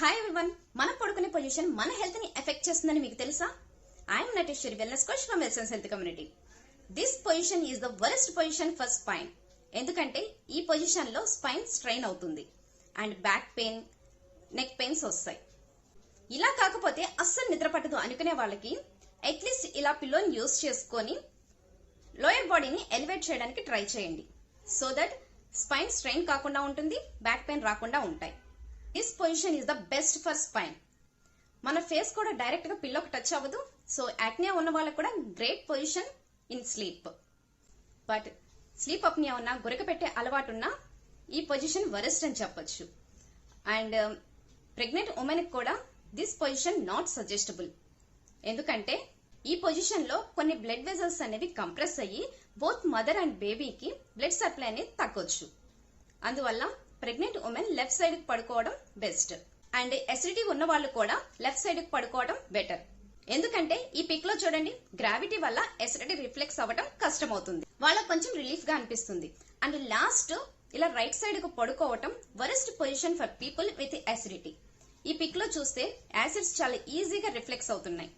Hi everyone మన పడుకునే position మన హెల్త్ని ఎఫెక్ట్ చేస్తుందని మీకు తెలుసా? I'm Nateshwari wellness coach from ఎల్సన్స్ health community this position is the worst position for spine ఎందుకంటే ఈ పొజిషన్లో స్పైన్ స్ట్రెయిన్ అవుతుంది. And back pain neck pains వస్తాయి. ఇలా కాకపోతే అస్సలు నిద్ర పట్టదు అనుకునే వాళ్ళకి అట్లీస్ట్ ఇలా పిల్లోని యూస్ చేసుకొని లోయర్ బాడీని ఎలివేట్ చేయడానికి ట్రై చేయండి. సో దట్ స్పైన్ స్ట్రెయిన్ కాకుండా ఉంటుంది బ్యాక్ పెయిన్ రాకుండా ఉంటాయి. This position is the best for spine మన ఫేస్ కూడా డైరెక్ట్గా పిల్లోకి టచ్ అవ్వదు. సో యాక్నియా ఉన్న వాళ్ళకి కూడా great position in sleep but sleep apnea ఉన్న గురక పెట్టే అలవాటు ఉన్న ఈ పొజిషన్ వరెస్ట్ అని చెప్పొచ్చు. అండ్ ప్రెగ్నెంట్ ఉమెన్ కూడా దిస్ పొజిషన్ నాట్ సజెస్టబుల్ ఎందుకంటే ఈ పొజిషన్లో కొన్ని బ్లడ్ వెజల్స్ అనేవి కంప్రెస్ అయ్యి బోత్ మదర్ అండ్ బేబీకి బ్లడ్ సప్లై అనేది తగ్గొచ్చు. అందువల్ల ప్రెగ్నెంట్ ఉమెన్ లెఫ్ట్ సైడ్కి పడుకోవడం బెస్ట్. అండ్ ఎసిడిటీ ఉన్న వాళ్ళు కూడా లెఫ్ట్ సైడ్కి పడుకోవడం బెటర్ ఎందుకంటే ఈ పిక్లో చూడండి గ్రావిటీ వల్ల ఎసిడిటీ రిఫ్లెక్స్ అవ్వడం కష్టమవుతుంది. వాళ్ళకి కొంచెం రిలీఫ్గా అనిపిస్తుంది. అండ్ లాస్ట్ ఇలా రైట్ సైడ్కు పడుకోవటం worst position for people with acidity ఈ పిక్లో చూస్తే యాసిడ్స్ చాలా ఈజీగా రిఫ్లెక్స్ అవుతున్నాయి.